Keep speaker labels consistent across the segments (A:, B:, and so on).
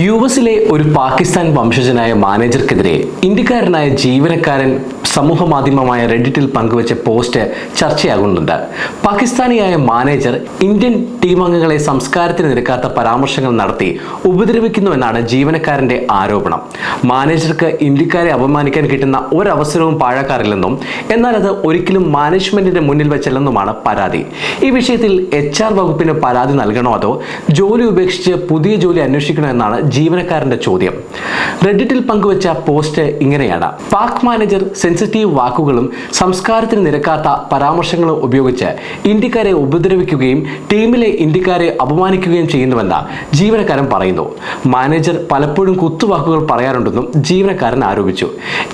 A: U എസിലെ ഒരു പാകിസ്ഥാൻ വംശജനായ മാനേജർക്കെതിരെ ഇന്ത്യക്കാരനായ ജീവനക്കാരൻ സമൂഹ മാധ്യമമായ റെഡിറ്റിൽ പങ്കുവച്ച പോസ്റ്റ് ചർച്ചയാകുന്നുണ്ട്. പാകിസ്ഥാനിയായ മാനേജർ ഇന്ത്യൻ ടീം അംഗങ്ങളെ സംസ്കാരത്തിന് നിരക്കാത്ത പരാമർശങ്ങൾ നടത്തി ഉപദ്രവിക്കുന്നുവെന്നാണ് ജീവനക്കാരന്റെ ആരോപണം. മാനേജർക്ക് ഇന്ത്യക്കാരെ അപമാനിക്കാൻ കിട്ടുന്ന ഒരവസരവും പാഴാക്കാറില്ലെന്നും എന്നാൽ അത് ഒരിക്കലും മാനേജ്മെന്റിന്റെ മുന്നിൽ വെച്ചല്ലെന്നുമാണ് പരാതി. ഈ വിഷയത്തിൽ എച്ച് ആർ വകുപ്പിന് പരാതി നൽകണോ അതോ ജോലി ഉപേക്ഷിച്ച് പുതിയ ജോലി അന്വേഷിക്കണോ എന്നാണ് ജീവനക്കാരന്റെ ചോദ്യം. റെഡിറ്റിൽ പങ്കുവച്ച പോസ്റ്റ് ഇങ്ങനെയാണ്. പാക് മാനേജർ സെൻസിറ്റീവ് വാക്കുകളും സംസ്കാരത്തിന് നിരക്കാത്ത പരാമർശങ്ങളും ഉപയോഗിച്ച് ഇന്ത്യക്കാരെ ഉപദ്രവിക്കുകയും ടീമിലെ ഇന്ത്യക്കാരെ അപമാനിക്കുകയും ചെയ്യുന്നുവെന്ന് ജീവനക്കാരൻ പറയുന്നു. മാനേജർ പലപ്പോഴും കുത്തുവാക്കുകൾ പറയാറുണ്ടെന്നും ജീവനക്കാരൻ ആരോപിച്ചു.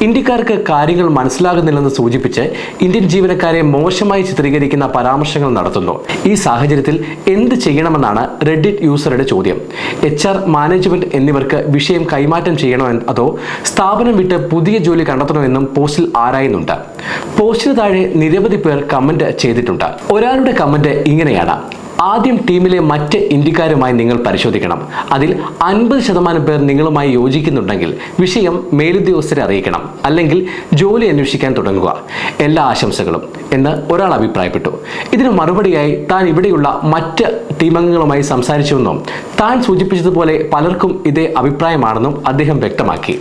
A: ഇന്ത്യക്കാർക്ക് കാര്യങ്ങൾ മനസ്സിലാകുന്നില്ലെന്ന് സൂചിപ്പിച്ച് ഇന്ത്യൻ ജീവനക്കാരെ മോശമായി ചിത്രീകരിക്കുന്ന പരാമർശങ്ങൾ നടത്തുന്നു. ഈ സാഹചര്യത്തിൽ എന്ത് ചെയ്യണമെന്നാണ് റെഡിറ്റ് യൂസറുടെ ചോദ്യം. എച്ച് ആർ മാനേജ്മെന്റ് എന്നിവർക്ക് വിഷയം കൈമാറ്റം ചെയ്യണമെന്ന് അതോ സ്ഥാപനം വിട്ട് പുതിയ ജോലി കണ്ടെത്തണമെന്നും പോസ്റ്റിൽ ആരായുന്നുണ്ട്? പോസ്റ്റിന് താഴെ നിരവധി പേർ കമന്റ് ചെയ്തിട്ടുണ്ട്. ഒരാളുടെ കമന്റ് ഇങ്ങനെയാണ്. ആദ്യം ടീമിലെ മറ്റ് ഇന്ത്യക്കാരുമായി നിങ്ങൾ പരിശോധിക്കണം. അതിൽ അൻപത് ശതമാനം പേർ നിങ്ങളുമായി യോജിക്കുന്നുണ്ടെങ്കിൽ വിഷയം മേലുദ്യോഗസ്ഥരെ അറിയിക്കണം. അല്ലെങ്കിൽ ജോലി അന്വേഷിക്കാൻ തുടങ്ങുക. എല്ലാ ആശംസകളും. എന്ന് ഒരാൾ അഭിപ്രായപ്പെട്ടു. ഇതിന് മറുപടിയായി താൻ ഇവിടെയുള്ള മറ്റ് ടീമംഗങ്ങളുമായി സംസാരിച്ചുവെന്നും താൻ സൂചിപ്പിച്ചതുപോലെ പലർക്കും ഇതേ അഭിപ്രായമാണെന്നും അദ്ദേഹം വ്യക്തമാക്കി.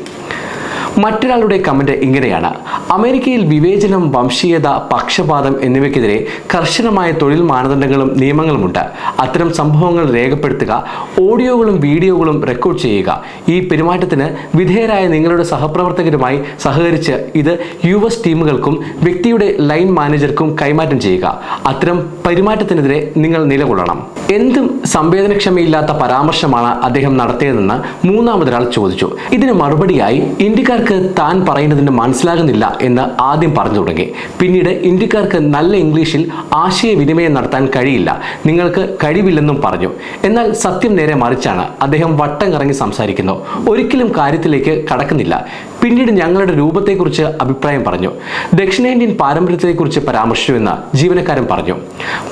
A: മറ്റൊരാളുടെ കമന്റ് ഇങ്ങനെയാണ്. അമേരിക്കയിൽ വിവേചനം വംശീയത പക്ഷപാതം എന്നിവയ്ക്കെതിരെ കർശനമായ തൊഴിൽ മാനദണ്ഡങ്ങളും നിയമങ്ങളുമുണ്ട്. അത്തരം സംഭവങ്ങൾ രേഖപ്പെടുത്തുക ഓഡിയോകളും വീഡിയോകളും റെക്കോർഡ് ചെയ്യുക. ഈ പെരുമാറ്റത്തിന് വിധേയരായ നിങ്ങളുടെ സഹപ്രവർത്തകരുമായി സഹകരിച്ച് ഇത് യു എസ് ടീമുകൾക്കും വ്യക്തിയുടെ ലൈൻ മാനേജർക്കും കൈമാറ്റം ചെയ്യുക. അത്തരം പെരുമാറ്റത്തിനെതിരെ നിങ്ങൾ നിലകൊള്ളണം. എന്തും സംവേദനക്ഷമയില്ലാത്ത പരാമർശമാണ് അദ്ദേഹം നടത്തിയതെന്ന് മൂന്നാമതൊരാൾ ചോദിച്ചു. ഇതിന് മറുപടിയായി ഇന്ത്യക്കാർക്ക് താൻ പറയുന്നതിന് മനസ്സിലാകുന്നില്ല എന്ന് ആദ്യം പറഞ്ഞു തുടങ്ങി. പിന്നീട് ഇന്ത്യക്കാർക്ക് നല്ല ഇംഗ്ലീഷിൽ ആശയവിനിമയം നടത്താൻ കഴിയില്ല. നിങ്ങൾക്ക് കഴിവില്ലെന്നും പറഞ്ഞു. എന്നാൽ സത്യം നേരെ മറിച്ചാണ് അദ്ദേഹം വട്ടം കറങ്ങി സംസാരിക്കുന്നു. ഒരിക്കലും കാര്യത്തിലേക്ക് കടക്കുന്നില്ല. പിന്നീട് ഞങ്ങളുടെ രൂപത്തെക്കുറിച്ച് അഭിപ്രായം പറഞ്ഞു. ദക്ഷിണേന്ത്യൻ പാരമ്പര്യത്തെക്കുറിച്ച് പരാമർശിച്ചുവെന്ന് ജീവനക്കാരൻ പറഞ്ഞു.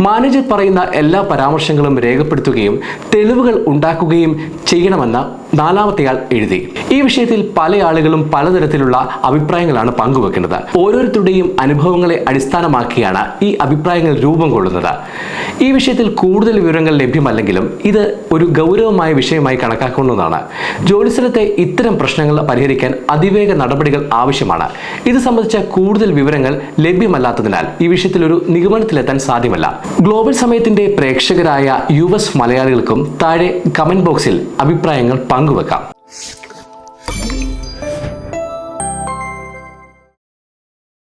A: മാനേജർ പറയുന്ന എല്ലാ പരാമർശങ്ങളും രേഖപ്പെടുത്തുകയും തെളിവുകൾ ഉണ്ടാക്കുകയും ചെയ്യണമെന്ന് നാലാമത്തെയാൾ എഴുതി. ഈ വിഷയത്തിൽ പല ആളുകളും പലതരത്തിലുള്ള അഭിപ്രായങ്ങളാണ് പങ്കുവെക്കുന്നത്. ഓരോരുത്തരുടെയും അനുഭവങ്ങളെ അടിസ്ഥാനമാക്കിയാണ് ഈ അഭിപ്രായങ്ങൾ രൂപം കൊള്ളുന്നത്. ഈ വിഷയത്തിൽ കൂടുതൽ വിവരങ്ങൾ ലഭ്യമല്ലെങ്കിലും ഇത് ഒരു ഗൗരവമായ വിഷയമായി കണക്കാക്കുന്നതാണ്. ജോലിസ്ഥലത്തെ ഇത്തരം പ്രശ്നങ്ങൾ പരിഹരിക്കാൻ അതിവേഗ നടപടികൾ ആവശ്യമാണ്. ഇത് സംബന്ധിച്ച കൂടുതൽ വിവരങ്ങൾ ലഭ്യമല്ലാത്തതിനാൽ ഈ വിഷയത്തിൽ ഒരു നിഗമനത്തിലെത്താൻ സാധ്യമല്ല. ഗ്ലോബൽ സമയത്തിന്റെ പ്രേക്ഷകരായ യു എസ് മലയാളികൾക്കും താഴെ കമന്റ് ബോക്സിൽ അഭിപ്രായങ്ങൾ ngược không